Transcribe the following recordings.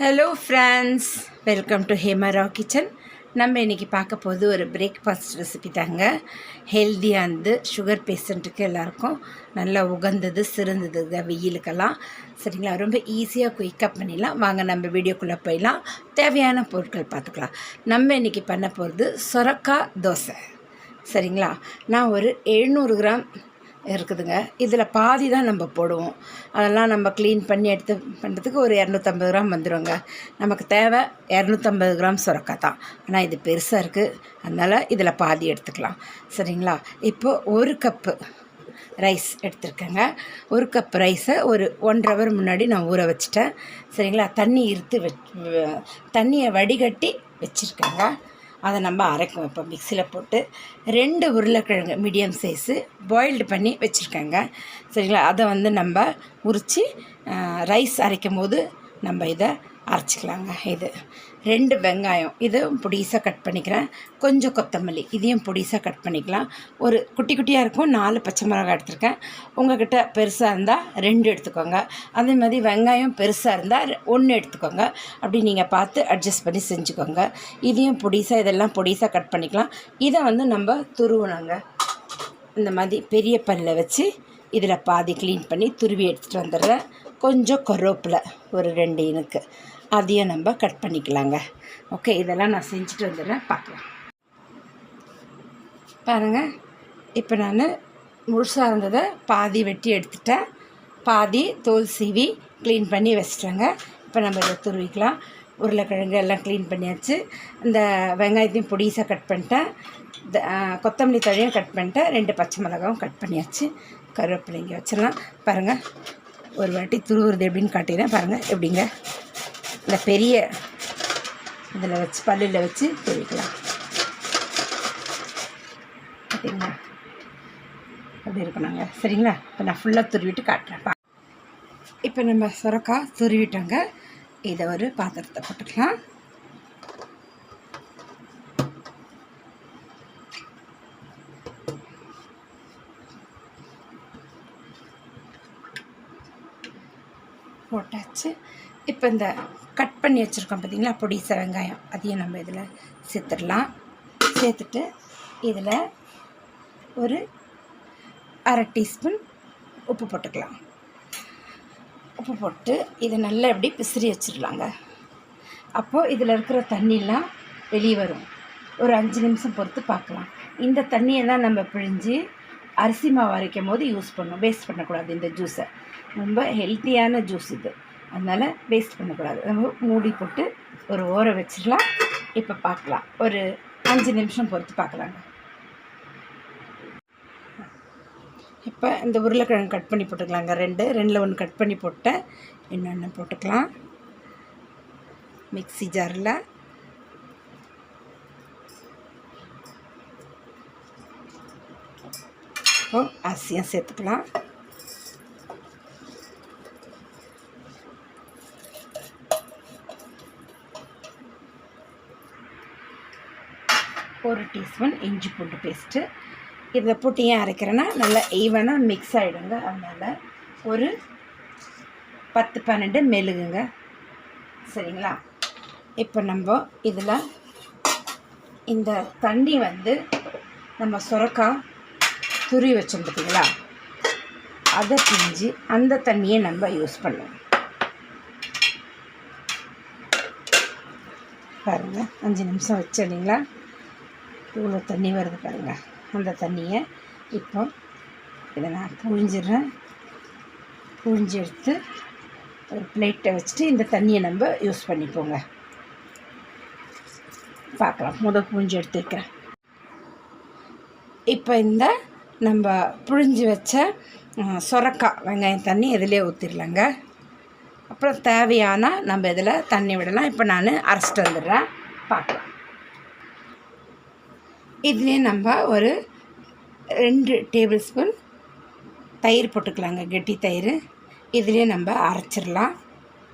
Hello friends welcome to Hemara kitchen நம்ம இன்றைக்கி பார்க்க போகிறது ஒரு பிரேக்ஃபாஸ்ட் ரெசிபி தாங்க. ஹெல்த்தியாக இருந்து சுகர் பேஷண்ட்டுக்கு எல்லாருக்கும் நல்லா உகந்தது சிறந்தது வெயிலுக்கெல்லாம். சரிங்களா? ரொம்ப ஈஸியாக குயிக்கப் பண்ணிடலாம். வாங்க நம்ம வீடியோக்குள்ளே போயிடலாம். தேவையான பொருட்கள் பார்த்துக்கலாம். நம்ம இன்றைக்கி பண்ண போகிறது சொரக்காய் தோசை. சரிங்களா? நான் ஒரு எழுநூறு கிராம் இருக்குதுங்க. இதில் பாதி தான் நம்ம போடுவோம். அதெல்லாம் நம்ம க்ளீன் பண்ணி எடுத்து பண்ணுறதுக்கு ஒரு இரநூத்தம்பது கிராம் வந்துடுங்க நமக்கு தேவை இரநூத்தம்பது கிராம் சுரக்காய் தான். ஆனால் இது பெருசாக இருக்குது அதனால் இதில் பாதி எடுத்துக்கலாம். சரிங்களா? இப்போது ஒரு கப்பு ரைஸ் எடுத்துருக்கேங்க. ஒரு கப் ரைஸை ஒரு ஒன்றரை ஹவர் முன்னாடி நான் ஊற வச்சுட்டேன். சரிங்களா? தண்ணி இருத்து வச் தண்ணியை வடிகட்டி வச்சுருக்கேங்க. அதை நம்ம அரைக்கும் இப்போ மிக்சியில் போட்டு ரெண்டு உருளைக்கிழங்கு மீடியம் சைஸு பாயில்டு பண்ணி வச்சுருக்கேங்க. சரிங்களா? அதை வந்து நம்ம உரித்து ரைஸ் அரைக்கும் போது நம்ம இதை அரைச்சிக்கலாங்க. இது ரெண்டு வெங்காயம் இதுவும் பொடிசாக கட் பண்ணிக்கிறேன். கொஞ்சம் கொத்தமல்லி இதையும் பொடிசாக கட் பண்ணிக்கலாம். ஒரு குட்டி குட்டியாக இருக்கும் நாலு பச்சை மிளகாய் எடுத்திருக்கேன். உங்கள்கிட்ட பெருசாக இருந்தால் ரெண்டு எடுத்துக்கோங்க. அதே மாதிரி வெங்காயம் பெருசாக இருந்தால் ஒன்று எடுத்துக்கோங்க. அப்படி நீங்கள் பார்த்து அட்ஜஸ்ட் பண்ணி செஞ்சுக்கோங்க. இதையும் பொடிசாக இதெல்லாம் பொடிசாக கட் பண்ணிக்கலாம். இதை வந்து நம்ம துருவணுங்க. இந்த மாதிரி பெரிய பல்ல வச்சு இதில் பாதி க்ளீன் பண்ணி துருவி எடுத்துகிட்டு வந்துடுறேன். கொஞ்சம் கருவேப்பிலை ஒரு ரெண்டு இனுக்கு. அதையும் நம்ம கட் பண்ணிக்கலாங்க. ஓகே இதெல்லாம் நான் செஞ்சுட்டு வந்துடுறேன். பார்க்கலாம். பாருங்கள் இப்போ நான் முழுசாக இருந்ததை பாதி வெட்டி எடுத்துட்டேன். பாதி தோல் சீவி க்ளீன் பண்ணி வச்சிட்டேங்க. இப்போ நம்ம இதை துருவிக்கலாம். உருளைக்கிழங்கு எல்லாம் க்ளீன் பண்ணியாச்சு. இந்த வெங்காயத்தையும் பொடிசாக கட் பண்ணிட்டேன். இந்த கொத்தமல்லி தழையும் கட் பண்ணிட்டேன். ரெண்டு பச்சை மிளகாவும் கட் பண்ணியாச்சு. கருவேப்பிலைங்க வச்சிடலாம். பாருங்கள் ஒரு வாட்டி துருவுறது எப்படின்னு காட்டிடுறேன். பாருங்கள் எப்படிங்க? இந்த பெரிய இதில் வச்சு பல்லில் வச்சு துருவிக்கலாம் பார்த்தீங்களா அப்படி இருக்கணுங்க. சரிங்களா? இப்போ நான் ஃபுல்லாக துருவிட்டு காட்டுறேன். இப்போ நம்ம சுரக்காய் துருவிட்டோங்க. இதை ஒரு பாத்திரத்தை போட்டுக்கலாம். இப்போ இந்த கட் பண்ணி வச்சுருக்கோம் பார்த்திங்களா பொடிச வெங்காயம் அதையும் நம்ம இதில் சேர்த்துடலாம். சேர்த்துட்டு இதில் ஒரு அரை டீஸ்பூன் உப்பு போட்டுக்கலாம். உப்பு போட்டு இதை நல்லா எப்படி பிசிறி வச்சிடலாங்க. அப்போது இதில் இருக்கிற தண்ணிலாம் வெளியே வரும். ஒரு அஞ்சு நிமிஷம் பொறுத்து பார்க்கலாம். இந்த தண்ணியை தான் நம்ம பிழிஞ்சு அரிசி மாவு அரைக்கும் போது யூஸ் பண்ணணும் வேஸ்ட் பண்ணக்கூடாது இந்த ஜூஸை ரொம்ப ஹெல்த்தியான ஜூஸ் இது. அதனால் வேஸ்ட் பண்ணக்கூடாது. நம்ம மூடி போட்டு ஒரு ஓர வச்சிடலாம். இப்போ பார்க்கலாம். ஒரு அஞ்சு நிமிஷம் பொறுத்து பார்க்கலாங்க. இப்போ இந்த உருளைக்கிழங்கு கட் பண்ணி போட்டுக்கலாங்க. ரெண்டு ரெண்டில் ஒன்று கட் பண்ணி போட்டேன். இன்னொன்று போட்டுக்கலாம். மிக்ஸி ஜாரில். இப்போ அரிசியும் சேர்த்துக்கலாம் ஒரு டீஸ்பூன் இஞ்சி பூண்டு பேஸ்ட்டு இதில் போட்டு ஏன் அரைக்கிறேன்னா நல்லா ஈவனாக மிக்ஸ் ஆகிடுங்க அதனால் ஒரு பத்து பன்னெண்டு மெழுகுங்க. சரிங்களா? இப்போ நம்ம இதில் இந்த தண்ணி வந்து நம்ம சுரக்கா துருவி வச்சோம் பார்த்தீங்களா அதை பிஞ்சு அந்த தண்ணியை நம்ம யூஸ் பண்ணுவோம் பாருங்கள் அஞ்சு நிமிஷம் வச்சிடுங்களா இவ்வளோ தண்ணி வருது பாருங்கள் அந்த தண்ணியை இப்போ இதை நான் புழிஞ்சிடுறேன் புழிஞ்சு எடுத்து ஒரு பிளேட்டை வச்சுட்டு இந்த தண்ணியை நம்ம யூஸ் பண்ணிப்போங்க பார்க்கலாம். முதல் புழிஞ்சு எடுத்துக்கிறேன் இப்போ இந்த நம்ம புழிஞ்சு வச்ச சொரக்காய் வெங்காயம் தண்ணி இதிலே ஊற்றிடலாங்க அப்புறம் தேவையான நம்ம இதில் தண்ணி விடலாம். இப்போ நான் அரைச்சிட்டு வந்துடுறேன். பார்க்கலாம். இதுலேயே நம்ம ஒரு ரெண்டு டேபிள் ஸ்பூன் தயிர் போட்டுக்கலாங்க. கெட்டி தயிர். இதுலேயே நம்ம அரைச்சிடலாம்.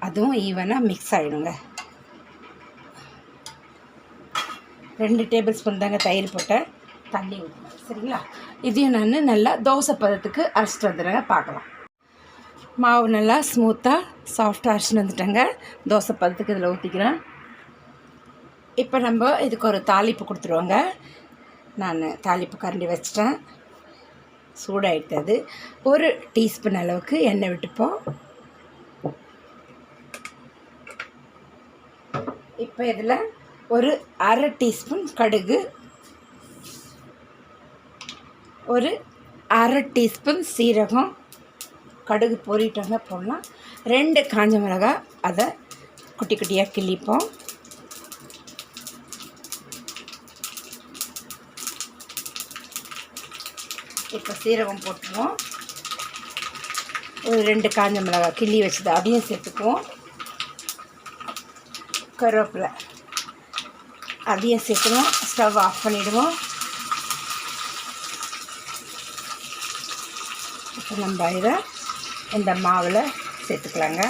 அதுவும் ஈவனாக மிக்ஸ் ஆகிடுங்க ரெண்டு டேபிள் ஸ்பூன் தாங்க தயிர் போட்டேன் தண்ணி ஊற்றணும் சரிங்களா? இதையும் நான் நல்லா தோசை பதத்துக்கு அரைச்சிட்டு வந்துடுறேங்க. பார்க்கலாம். மாவு நல்லா ஸ்மூத்தாக சாஃப்டாக அரைச்சிட்டு வந்துட்டேங்க. தோசை பதத்துக்கு இதில் ஊற்றிக்கிறேன் இப்போ நம்ம இதுக்கு ஒரு தாளிப்பு கொடுத்துருவோங்க. நான் தாளிப்பு கரண்டி வச்சிட்டேன். சூடாயிட்டது. ஒரு டீஸ்பூன் அளவுக்கு எண்ணெய் விட்டுப்போம். இப்போ இதில் ஒரு அரை டீஸ்பூன் கடுகு. ஒரு அரை டீஸ்பூன் சீரகம். கடுகு பொறிட்டோங்க போடலாம். ரெண்டு காஞ்ச மிளகாய். அதை குட்டி குட்டியாக கிள்ளிப்போம். இப்போ சீரகம் போட்டுருவோம். ஒரு ரெண்டு காஞ்ச மிளகாய் கிள்ளி வச்சது அதையும் சேர்த்துக்குவோம். கருவேப்பிலை அதையும் சேர்த்துவோம் ஸ்டவ் ஆஃப் பண்ணிவிடுவோம் இப்போ நம்ம இதை இந்த மாவில் சேர்த்துக்கலாங்க.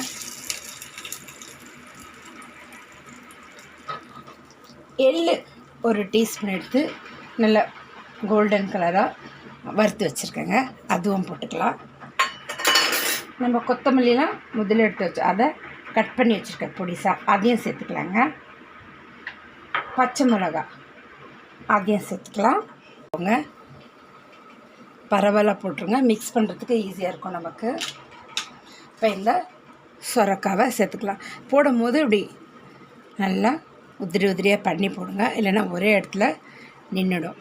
எள்ளு ஒரு டீஸ்பூன் எடுத்து நல்லா கோல்டன் கலராக வறுத்து வச்சுருக்கேங்க. அதுவும் போட்டுக்கலாம். நம்ம கொத்தமல்லிலாம் முதல்ல எடுத்து வச்சு அதை கட் பண்ணி வச்சுருக்கேன் பொடிசாக அதையும் சேர்த்துக்கலாங்க. பச்சை மிளகா அதையும் சேர்த்துக்கலாம். போங்க. பரவாயில்ல போட்டுருங்க. மிக்ஸ் பண்ணுறதுக்கு ஈஸியாக இருக்கும் நமக்கு. இப்போ இந்த சொரக்காவை சேர்த்துக்கலாம். போடும்போது இப்படி நல்லா உதிரி உதிரியாக பண்ணி போடுங்க. இல்லைன்னா ஒரே இடத்துல நின்றுடும்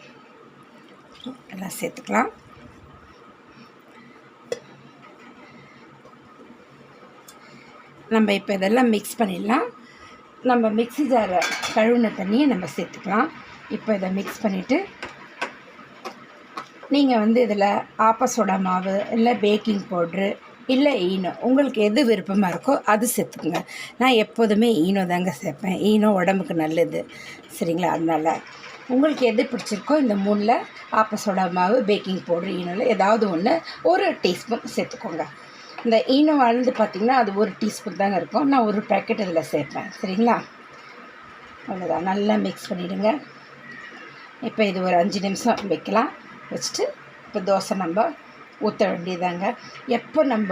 எல்லாம் சேர்த்துக்கலாம். நம்ம இப்போ இதெல்லாம் மிக்ஸ் பண்ணிடலாம். நம்ம மிக்ஸி ஜாரை கழுவின தண்ணியை நம்ம சேர்த்துக்கலாம். இப்போ இதை மிக்ஸ் பண்ணிவிட்டு நீங்கள் வந்து இதில் ஆப்பசோடா மாவு இல்லை பேக்கிங் பவுட்ரு இல்லை ஈனோ உங்களுக்கு எது விருப்பமாக இருக்கோ அது சேர்த்துக்குங்க. நான் எப்போதுமே ஈனோ தாங்க சேர்ப்பேன். ஈனோ உடம்புக்கு நல்லது. சரிங்களா? அதனால் உங்களுக்கு எது பிடிச்சிருக்கோ இந்த மூணில் ஆப்பசோடா மாவு பேக்கிங் பவுட்ரு ஈனோவில் ஏதாவது ஒன்று ஒரு டீஸ்பூன் சேர்த்துக்கோங்க. இந்த ஈனோ அளந்து பார்த்திங்கன்னா அது ஒரு டீஸ்பூன் தாங்க இருக்கும். நான் ஒரு பேக்கெட் இதில் சேர்ப்பேன். சரிங்களா? அவ்வளோதான் நல்லா மிக்ஸ் பண்ணிவிடுங்க இப்போ இது ஒரு அஞ்சு நிமிஷம் வைக்கலாம். வச்சுட்டு இப்போ தோசை நம்ம ஊற்ற வேண்டியதாங்க. எப்போ நம்ம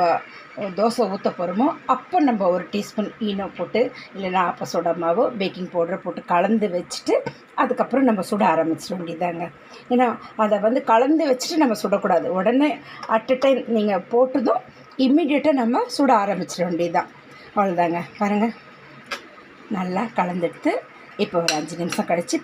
தோசை ஊற்ற போகிறோமோ அப்போ நம்ம ஒரு டீஸ்பூன் ஈனோ போட்டு இல்லைன்னா அப்போ சோடா மாவு பேக்கிங் பவுடர் போட்டு கலந்து வச்சுட்டு அதுக்கப்புறம் நம்ம சுட ஆரம்பிச்சிட வேண்டியதாங்க. ஏன்னா அதை வந்து கலந்து வச்சுட்டு நம்ம சுடக்கூடாது. உடனே அட் அ டைம் நீங்கள் போட்டதும் இம்மிடியட்டாக நம்ம சுட ஆரம்பிச்சிட வேண்டியதுதான். அவ்வளோதாங்க. பாருங்கள் நல்லா கலந்தெடுத்து இப்போ ஒரு அஞ்சு நிமிஷம் கழித்து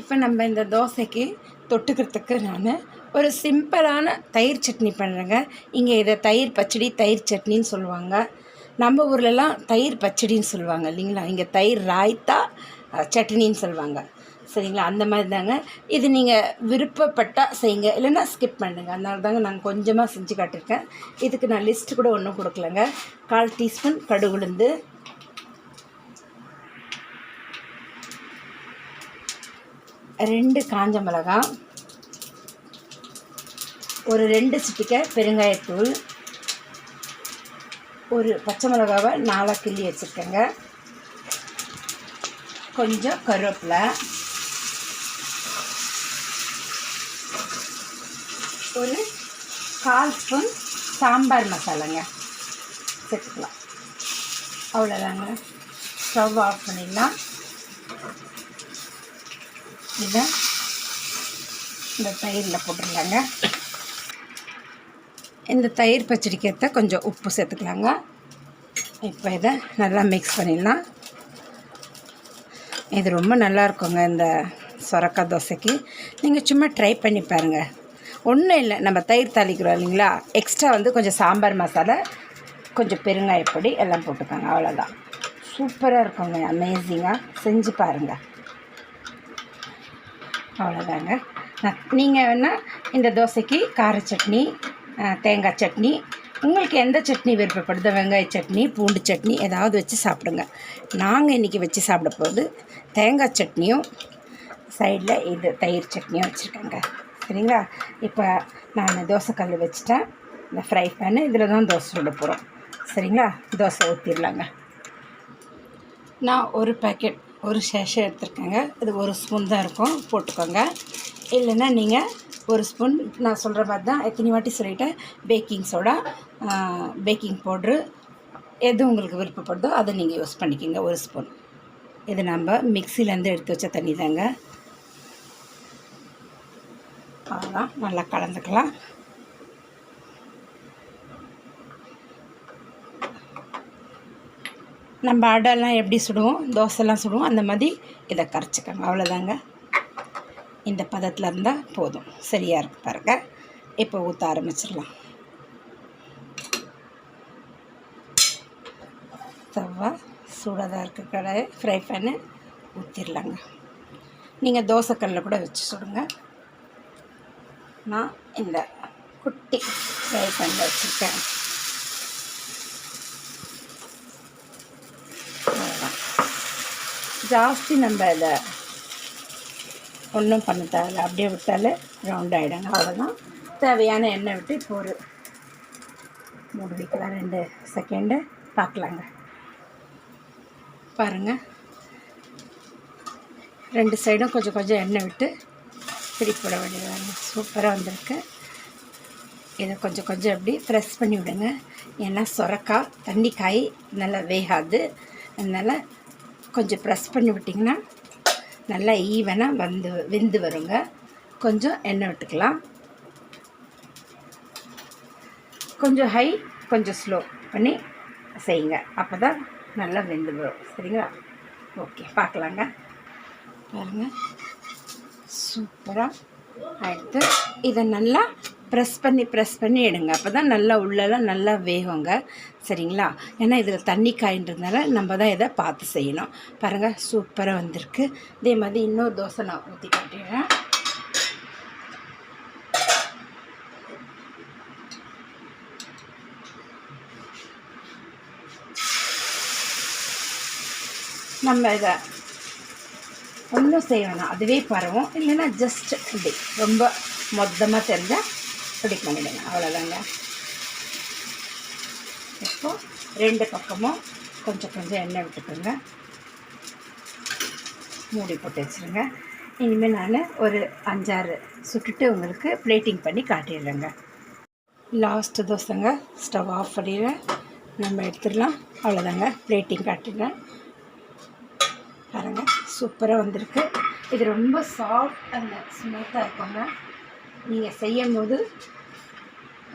இப்போ நம்ம இந்த தோசைக்கு தொட்டுக்கிறதுக்கு நான் ஒரு சிம்பிளான தயிர் சட்னி பண்ணுறேங்க இங்கே இதை தயிர் பச்சடி தயிர் சட்னின்னு சொல்லுவாங்க. நம்ம ஊர்லலாம் தயிர் பச்சடின்னு சொல்லுவாங்க இல்லைங்களா? இங்கே தயிர் ராய்த்தா சட்னின்னு சொல்லுவாங்க. சரிங்களா? அந்த மாதிரி தாங்க. இது நீங்கள் விருப்பப்பட்டால் செய்யுங்க. இல்லைன்னா ஸ்கிப் பண்ணுங்க. அதனால தாங்க நான் கொஞ்சமாக செஞ்சு காட்டியிருக்கேன். இதுக்கு நான் லிஸ்ட்டு கூட ஒன்றும் கொடுக்கலங்க. கால் டீஸ்பூன் கடுகு உளுந்து. ரெண்டு காஞ்ச மிளகாய். ஒரு ரெண்டு சிட்டிக்கை பெருங்காயத்தூள் ஒரு பச்சை மிளகாவை நாலாக கிள்ளி வச்சுருக்கேங்க. கொஞ்சம் கருவேப்பிலை ஒரு கால் ஸ்பூன் சாம்பார் மசாலாங்க. சேர்த்துக்கலாம். அவ்வளோதாங்க. ஸ்டவ் ஆஃப் பண்ணிடலாம். இதை இந்த தயிரில் போட்டுடலாங்க. இந்த தயிர் பச்சடிக்கு கொஞ்சம் உப்பு சேர்த்துக்கலாங்க. இப்போ இதை நல்லா மிக்ஸ் பண்ணிடலாம். இது ரொம்ப நல்லா இருக்குங்க இந்த சொரக்காய் தோசைக்கு. நீங்கள் சும்மா ட்ரை பண்ணி பாருங்கள் ஒன்றும் இல்லை நம்ம தயிர் தாளிக்கிறோம் இல்லைங்களா? எக்ஸ்ட்ரா வந்து கொஞ்சம் சாம்பார் மசாலா கொஞ்சம் பெருங்காயப்பொடி எல்லாம் போட்டுக்கோங்க அவ்வளோதான் சூப்பராக இருக்குங்க அமேசிங்காக செஞ்சு பாருங்கள் அவ்வளோதாங்க நீங்கள் வேணால் இந்த தோசைக்கு கார சட்னி தேங்காய் சட்னி. உங்களுக்கு எந்த சட்னி விருப்பப்படுதோ? வெங்காய சட்னி பூண்டு சட்னி ஏதாவது வச்சு சாப்பிடுங்க. நாங்கள் இன்றைக்கி வச்சு சாப்பிட போகுது தேங்காய் சட்னியும் சைடில் இது தயிர் சட்னியும் வச்சுருக்கேங்க. சரிங்களா? இப்போ நான் தோசைக்கல் வச்சுட்டேன். இந்த ஃப்ரை பேனு இதில் தான் தோசை சுட போகிறோம் சரிங்களா? தோசை ஊற்றிடலாங்க நான் ஒரு பேக்கெட் ஒரு சேஷை எடுத்துருக்கேங்க. இது ஒரு ஸ்பூன் தான் இருக்கும். போட்டுக்கோங்க. இல்லைன்னா நீங்கள் ஒரு ஸ்பூன் நான் சொல்கிற மாதிரி தான் எத்தனை வாட்டி சொல்லிட்டேன். பேக்கிங் சோடா பேக்கிங் பவுட்ரு எது உங்களுக்கு விருப்பப்படுதோ அதை நீங்கள் யூஸ் பண்ணிக்கோங்க ஒரு ஸ்பூன். இது நம்ம மிக்சிலேருந்து எடுத்து வச்ச தண்ணி தாங்க. அவ்வளோதான் நல்லா கலந்துக்கலாம். நம்ம அடைலாம் எப்படி சுடுவோம்? தோசைலாம் சுடுவோம் அந்த மாதிரி இதை கரைச்சிக்கோங்க அவ்வளோதாங்க. இந்த பதத்தில் இருந்தால் போதும். சரியாக இருக்கு பாருங்க. இப்போ ஊற்ற ஆரம்பிச்சிடலாம். தவா சூடாக இருக்க கடை. ஃப்ரை பண்ணி ஊற்றிடலாங்க நீங்கள் தோசைக்கல்லில் கூட வச்சு சுடுங்க. நான் இந்த குட்டி ஃப்ரை பண்ண வச்சுருக்கேன். ஜாஸ்தி நம்ம இதை ஒன்றும் பண்ண தேவையில்ல. அப்படியே விட்டாலே ரவுண்ட் ஆகிடுங்க அவ்வளோதான் தேவையான எண்ணெய் விட்டு இப்போ ஒரு மூணு வைக்கலாம் ரெண்டு செகண்டு பார்க்கலாங்க. பாருங்கள் ரெண்டு சைடும் கொஞ்சம் கொஞ்சம் எண்ணெய் விட்டு பிடிப்பட வேண்டியதாங்க சூப்பராக வந்திருக்கு. இதை கொஞ்சம் கொஞ்சம் அப்படி ப்ரெஸ் பண்ணி விடுங்க. ஏன்னா சுரக்காய் தண்ணி காய் நல்லா வேகாது. அதனால் கொஞ்சம் ப்ரெஸ் பண்ணி விட்டிங்கன்னா நல்லா ஈவனாக வந்து வெந்து வருங்க. கொஞ்சம் எண்ணெய் விட்டுக்கலாம். கொஞ்சம் ஹை கொஞ்சம் ஸ்லோ பண்ணி செய்யுங்க. அப்போ தான் நல்லா வெந்து வரும். சரிங்களா? ஓகே பார்க்கலாங்க. பாருங்கள் சூப்பராக ஆகிடுது இதை நல்லா ப்ரெஸ் பண்ணி ப்ரெஸ் பண்ணி எடுங்க. அப்போ தான் நல்லா உள்ளெல்லாம் நல்லா வேகுங்க. சரிங்களா? ஏன்னா இதில் தண்ணி காயின்றதுனால நம்ம தான் இதை பார்த்து செய்யணும். பாருங்கள் சூப்பராக வந்திருக்கு. இதே மாதிரி இன்னொரு தோசை நான் ஊற்றி காட்டுறேன். நம்ம இதை ஒன்றும் செய்ய வேணாம். அதுவே பரவும். இல்லைன்னா ஜஸ்ட் இப்படி. ரொம்ப மொத்தமாக தெரிஞ்சால் இப்படி பண்ணிடுங்க. அவ்வளோதாங்க இப்போ ரெண்டு பக்கமும் கொஞ்சம் கொஞ்சம் எண்ணெய் விட்டுக்கோங்க. மூடி போட்டு வச்சுருங்க. இனிமேல் நான் ஒரு அஞ்சாறு சுட்டுட்டு உங்களுக்கு பிளேட்டிங் பண்ணி காட்டிடுறேங்க. லாஸ்ட்டு தோசைங்க. ஸ்டவ் ஆஃப் பண்ணிடுறேன் நம்ம எடுத்துடலாம். அவ்வளோதாங்க பிளேட்டிங் காட்டிடுறேன் பாருங்கள் சூப்பராக வந்திருக்கு. இது ரொம்ப சாஃப்ட் அண்ட் ஸ்மூத்தாக இருக்குங்க. நீங்கள் செய்யும் போது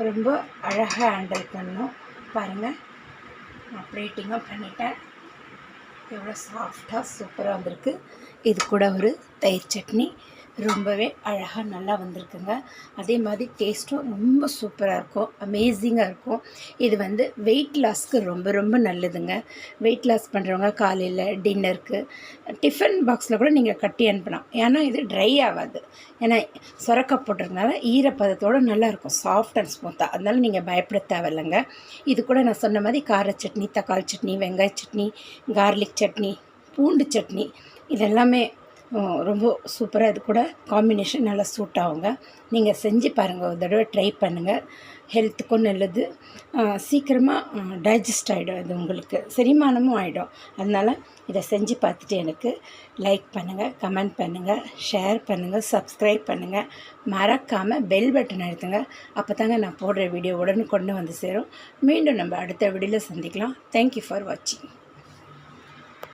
ரொம்ப அழகாக ஹேண்டில் பண்ணணும். பாருங்கள் நான் ப்ளேட்டிங்கும் பண்ணிட்டேன். எவ்வளோ சாஃப்டாக சூப்பராக வந்திருக்கு. இது கூட ஒரு தயிர் சட்னி. ரொம்பவே அழகாக நல்லா வந்திருக்குங்க. அதே மாதிரி டேஸ்ட்டும் ரொம்ப சூப்பராக இருக்கும். அமேசிங்காக இருக்கும். இது வந்து வெயிட் லாஸ்க்கு ரொம்ப ரொம்ப நல்லதுங்க. வெயிட் லாஸ் பண்ணுறவங்க காலையில் டின்னருக்கு டிஃபன் பாக்ஸில் கூட நீங்கள் கட்டி அனுப்பலாம். ஏன்னா இது ட்ரை ஆகாது. ஏன்னா சுரக்க போட்டிருந்தனால ஈரப்பதத்தோடு நல்லாயிருக்கும் சாஃப்ட் அண்ட் ஸ்மூத்தாக அதனால் நீங்கள் பயப்பட தேவையில்லைங்க. இது கூட நான் சொன்ன மாதிரி கார சட்னி தக்காளி சட்னி வெங்காய சட்னி கார்லிக் சட்னி பூண்டு சட்னி இதெல்லாமே ரொம்ப சூப்பராக இது கூட காம்பினேஷன் நல்லா சூட் ஆகுங்க. நீங்கள் செஞ்சு பாருங்கள் ஒரு தடவை ட்ரை பண்ணுங்கள் ஹெல்த்துக்கும் நல்லது. சீக்கிரமாக டைஜஸ்ட் ஆகிடும் இது உங்களுக்கு. செரிமானமும் ஆகிடும் அதனால் இதை செஞ்சு பார்த்துட்டு எனக்கு லைக் பண்ணுங்கள் கமெண்ட் பண்ணுங்கள் ஷேர் பண்ணுங்கள் சப்ஸ்கிரைப் பண்ணுங்கள் மறக்காமல் பெல் பட்டன் அழுத்துங்க. அப்போ தாங்க நான் போடுற வீடியோ உடனே கொண்டு வந்து சேரும். மீண்டும் நம்ம அடுத்த வீடியோவில் சந்திக்கலாம். தேங்க்யூ ஃபார் வாட்சிங்